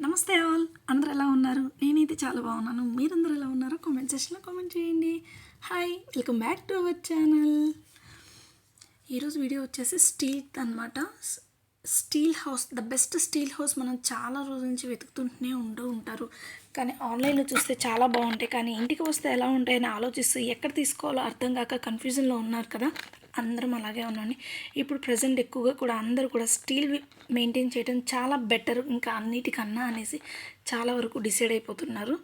నమస్తే ఆల్. అందరు ఎలా ఉన్నారు? నేనైతే చాలా బాగున్నాను. మీరందరూ ఎలా ఉన్నారో కామెంట్ సెక్షన్లో కామెంట్ చేయండి. Hi welcome back to our channel ఈరోజు వీడియో వచ్చేసి స్టీల్ అనమాట steel house the best steel house మనం చాలా రోజుల నుంచి వెతుకుతుంటూనే ఉంటూ ఉంటారు. కానీ ఆన్లైన్లో చూస్తే చాలా బాగుంటాయి. కానీ ఇంటికి వస్తే ఎలా ఉంటాయని ఆలోచిస్తూ ఎక్కడ తీసుకోవాలో అర్థం కాక కన్ఫ్యూజన్లో ఉన్నారు కదా. అందరం అలాగే ఉన్నాం ఇప్పుడు ప్రజెంట్ ఎక్కువగా కూడా అందరూ కూడా స్టీల్ మెయింటైన్ చేయడం చాలా బెటర్ ఇంకా అన్నిటికన్నా అనేసి చాలా వరకు డిసైడ్ అయిపోతున్నారు.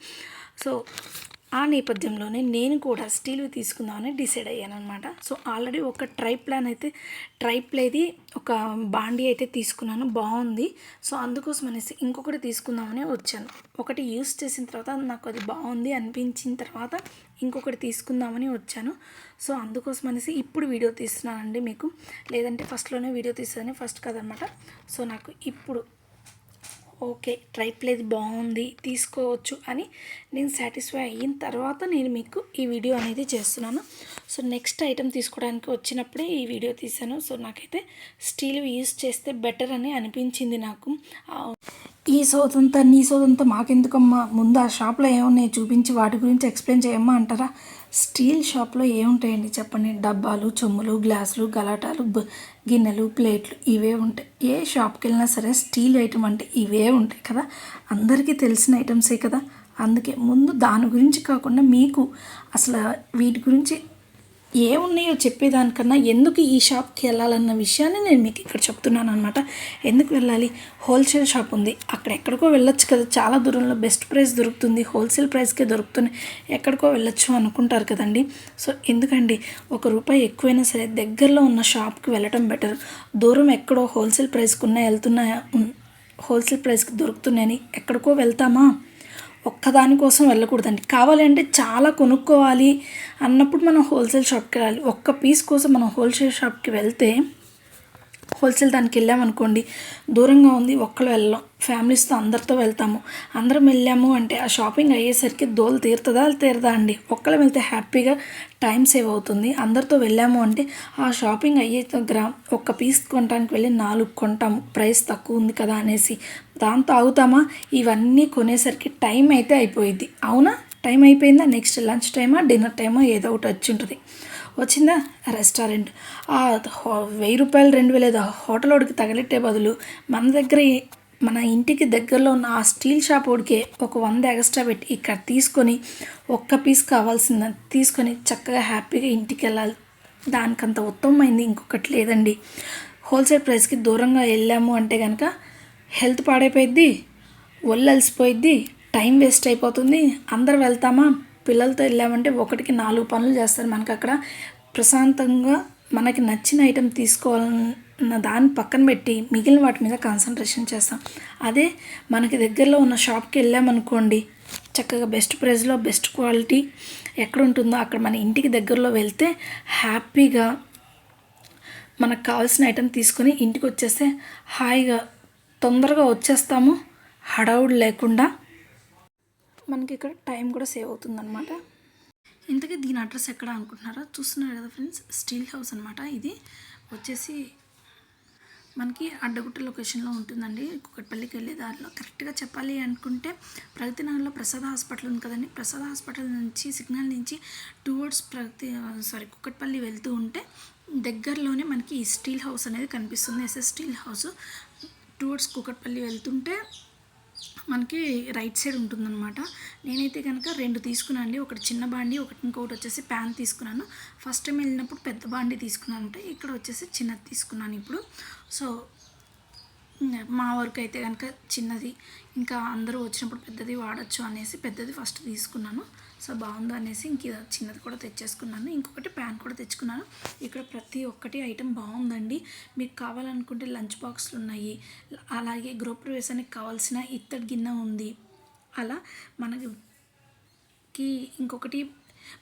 సో ఆ నేపథ్యంలోనే నేను కూడా స్టీల్ తీసుకుందామని డిసైడ్ అయ్యాను అనమాట సో ఆల్రెడీ ఒక ట్రై ప్లాన్ అయితే ట్రై ప్లేది ఒక బాండీ అయితే తీసుకున్నాను. బాగుంది. సో అందుకోసం అనేసి ఇంకొకటి తీసుకుందామని వచ్చాను. ఒకటి యూస్ చేసిన తర్వాత నాకు అది బాగుంది అనిపించిన తర్వాత ఇంకొకటి తీసుకుందామని వచ్చాను. సో అందుకోసం అనేసి ఇప్పుడు వీడియో తీస్తున్నానండి మీకు. లేదంటే ఫస్ట్లోనే వీడియో తీస్తుందని ఫస్ట్ కదనమాట సో నాకు ఇప్పుడు ఓకే ట్రైప్లేదు బాగుంది తీసుకోవచ్చు అని నేను సాటిస్ఫై అయిన తర్వాత నేను మీకు ఈ వీడియో అనేది చేస్తున్నాను. సో నెక్స్ట్ ఐటెం తీసుకోవడానికి వచ్చినప్పుడే ఈ వీడియో తీశాను. సో నాకైతే స్టీల్ యూజ్ చేస్తే బెటర్ అని అనిపించింది నాకు. ఈ సోదంతా నీ సోదంతా మాకెందుకమ్మా? ముందు ఆ షాప్లో ఏమున్నాయి చూపించి వాటి గురించి ఎక్స్ప్లెయిన్ చేయమ్మా అంటారా? స్టీల్ షాప్లో ఏముంటాయండి చెప్పండి? డబ్బాలు చెమ్ములు గ్లాసులు గలాటాలు గిన్నెలు ప్లేట్లు ఇవే ఉంటాయి. ఏ షాప్కి వెళ్ళినా సరే స్టీల్ ఐటమ్ అంటే ఇవే ఉంటాయి కదా? అందరికీ తెలిసిన ఐటమ్సే కదా? అందుకే ముందు దాని గురించి కాకుండా మీకు అసలు వీటి గురించి ఏమున్నాయో చెప్పేదానికన్నా ఎందుకు ఈ షాప్కి వెళ్ళాలన్న విషయాన్ని నేను మీకు ఇక్కడ చెప్తున్నాను అనమాట ఎందుకు వెళ్ళాలి? హోల్సేల్ షాప్ ఉంది. అక్కడ ఎక్కడికో వెళ్ళొచ్చు కదా. చాలా దూరంలో బెస్ట్ ప్రైస్ దొరుకుతుంది. హోల్సేల్ ప్రైస్కే దొరుకుతుంది. ఎక్కడికో వెళ్ళొచ్చు అనుకుంటారు కదండి. సో ఎందుకండి? ఒక రూపాయి ఎక్కువైనా సరే దగ్గరలో ఉన్న షాప్కి వెళ్ళటం బెటర్. దూరం ఎక్కడో హోల్సేల్ ప్రైస్కి ఉన్న వెళ్తున్నా హోల్సేల్ ప్రైస్కి దొరుకుతున్నాయని ఎక్కడికో వెళ్తామా? ఒక్కదానికోసం వెళ్ళకూడదండి. కావాలంటే చాలా కొనుక్కోవాలి అన్నప్పుడు మనం హోల్సేల్ షాప్కి వెళ్ళాలి. ఒక్క పీస్ కోసం మనం హోల్సేల్ షాప్కి వెళ్తే హోల్సేల్ దానికి వెళ్ళామనుకోండి దూరంగా ఉంది ఒక్కరు వెళ్ళాం ఫ్యామిలీస్తో అందరితో వెళ్తాము. అందరం వెళ్ళాము అంటే ఆ షాపింగ్ అయ్యేసరికి దోలు తీరుతుందా తీరదా అండి? ఒక్కరు వెళ్తే హ్యాపీగా టైం సేవ్ అవుతుంది. అందరితో వెళ్ళాము అంటే ఆ షాపింగ్ అయ్యే దగ్గర ఒక్క పీస్ కొనడానికి వెళ్ళి నాలుగు కొంటాము. ప్రైస్ తక్కువ ఉంది కదా అనేసి. దాంతో అవుతామా ఇవన్నీ కొనేసరికి టైం అయితే అయిపోయింది అవునా? టైం అయిపోయిందా? నెక్స్ట్ లంచ్ టైమా? డిన్నర్ టైమా? ఏదో ఒకటి వచ్చి ఉంటుంది. వచ్చిందా? రెస్టారెంట్. ఆ హో- వెయ్యి రూపాయలు రెండు వేలు ఏదో హోటల్ వాడికి తగలెట్టే బదులు మన దగ్గర మన ఇంటికి దగ్గరలో ఉన్న ఆ స్టీల్ షాప్ వాడికే ఒక వంద ఎక్స్ట్రా పెట్టి ఇక్కడ తీసుకొని ఒక్క పీస్ కావాల్సింది తీసుకొని చక్కగా హ్యాపీగా ఇంటికి వెళ్ళాలి. దానికంత ఉత్తమమైంది ఇంకొకటి లేదండి. హోల్సేల్ ప్రైస్కి దూరంగా వెళ్ళాము అంటే కనుక హెల్త్ పాడైపోయిద్ది ఒళ్ళు అలసిపోయిద్ది టైం వేస్ట్ అయిపోతుంది. అందరు వెళ్తామా? పిల్లలతో వెళ్ళామంటే ఒకటికి నాలుగు పనులు చేస్తారు మనకు అక్కడ ప్రశాంతంగా మనకి నచ్చిన ఐటెం తీసుకోవాలన్న దాన్ని పక్కన పెట్టి మిగిలిన వాటి మీద కాన్సన్ట్రేషన్ చేస్తాం. అదే మనకి దగ్గరలో ఉన్న షాప్కి వెళ్ళామనుకోండి చక్కగా బెస్ట్ ప్రైస్లో బెస్ట్ క్వాలిటీ ఎక్కడ ఉంటుందో అక్కడ మన ఇంటికి దగ్గరలో వెళ్తే హ్యాపీగా మనకు కావాల్సిన ఐటెం తీసుకొని ఇంటికి వచ్చేస్తే హాయిగా తొందరగా వచ్చేస్తాము. హడావుడు లేకుండా మనకి ఇక్కడ టైం కూడా సేవ్ అవుతుందన్నమాట. ఇంతకీ దీని అడ్రస్ ఎక్కడ అనుకుంటున్నారా? చూస్తున్నారు కదా ఫ్రెండ్స్ స్టీల్ హౌస్ అనమాట ఇది. వచ్చేసి మనకి అడ్డగుట్ట లొకేషన్లో ఉంటుందండి. కుక్కట్పల్లికి వెళ్ళే దారిలో. కరెక్ట్గా చెప్పాలి అనుకుంటే ప్రగతి నగర్లో ప్రసాద్ హాస్పిటల్ ఉంది కదండి. ప్రసాద్ హాస్పిటల్ నుంచి సిగ్నల్ నుంచి టువర్డ్స్ ప్రగతి సారీ కుక్కట్పల్లి వెళ్తూ ఉంటే దగ్గరలోనే మనకి ఈ స్టీల్ హౌస్ అనేది కనిపిస్తుంది. SS steel house. Towards Kukatpally వెళ్తుంటే మనకి రైట్ సైడ్ ఉంటుందన్నమాట. నేనైతే కనుక రెండు తీసుకున్నాను అండి. ఒకటి చిన్న బాండి ఒకటి ఇంకొకటి వచ్చేసి ప్యాన్ తీసుకున్నాను. ఫస్ట్ టైం వెళ్ళినప్పుడు పెద్ద బాండి తీసుకున్నాను అంటే ఇక్కడ వచ్చేసి చిన్నది తీసుకున్నాను ఇప్పుడు. సో మా వరకు అయితే కనుక చిన్నది ఇంకా అందరూ వచ్చినప్పుడు పెద్దది వాడచ్చు అనేసి పెద్దది ఫస్ట్ తీసుకున్నాను. సో బాగుంది అనేసి ఇంక చిన్నది కూడా తెచ్చేసుకున్నాను. ఇంకొకటి ప్యాన్ కూడా తెచ్చుకున్నాను. ఇక్కడ ప్రతి ఒక్కటి ఐటెం బాగుందండి. మీకు కావాలనుకుంటే లంచ్ బాక్స్లు ఉన్నాయి. అలాగే గృహప్రవేశానికి కావాల్సిన ఇత్తడి గిన్నె ఉంది. అలా మనకి ఇంకొకటి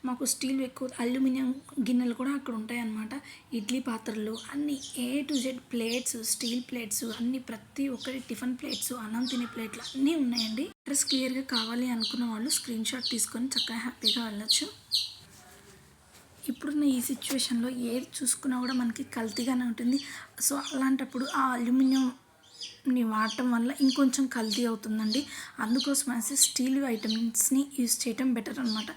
మాకు స్టీల్ ఎక్కువ అల్యూమినియం గిన్నెలు కూడా అక్కడ ఉంటాయి అన్నమాట ఇడ్లీ పాత్రలు అన్ని A to Z plates steel plates అన్ని ప్రతి ఒక్కటి టిఫిన్ ప్లేట్స్ అన్నం తినే ప్లేట్లు అన్నీ ఉన్నాయండి. అడ్రస్ క్లియర్గా కావాలి అనుకున్న వాళ్ళు స్క్రీన్ షాట్ తీసుకొని చక్కగా హ్యాపీగా వెళ్ళొచ్చు. ఇప్పుడున్న ఈ సిచ్యువేషన్లో ఏది చూసుకున్నా కూడా మనకి కల్తీగానే ఉంటుంది. సో అలాంటప్పుడు ఆ అల్యూమినియం వాడటం వల్ల ఇంకొంచెం కల్తీ అవుతుందండి. అందుకోసం అనేసి స్టీల్ ఐటమ్స్ని యూస్ చేయటం బెటర్ అనమాట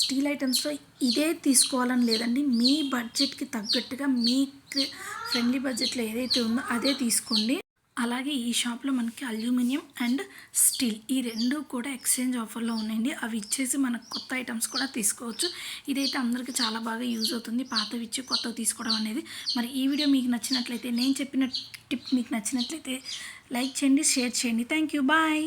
స్టీల్ ఐటమ్స్లో ఇదే తీసుకోవాలని లేదండి. మీ బడ్జెట్కి తగ్గట్టుగా మీకు ఫ్రెండ్లీ బడ్జెట్లో ఏదైతే ఉందో అదే తీసుకోండి. అలాగే ఈ షాప్లో మనకి అల్యూమినియం అండ్ స్టీల్ ఈ రెండు కూడా ఎక్స్చేంజ్ ఆఫర్లో ఉన్నాయండి. అవి ఇచ్చేసి మనకు కొత్త ఐటమ్స్ కూడా తీసుకోవచ్చు. ఇదైతే అందరికీ చాలా బాగా యూజ్ అవుతుంది. పాతవి ఇచ్చి కొత్తవి తీసుకోవడం అనేది. మరి ఈ వీడియో మీకు నచ్చినట్లయితే నేను చెప్పిన టిప్ మీకు నచ్చినట్లయితే లైక్ చేయండి షేర్ చేయండి. Thank you. బాయ్.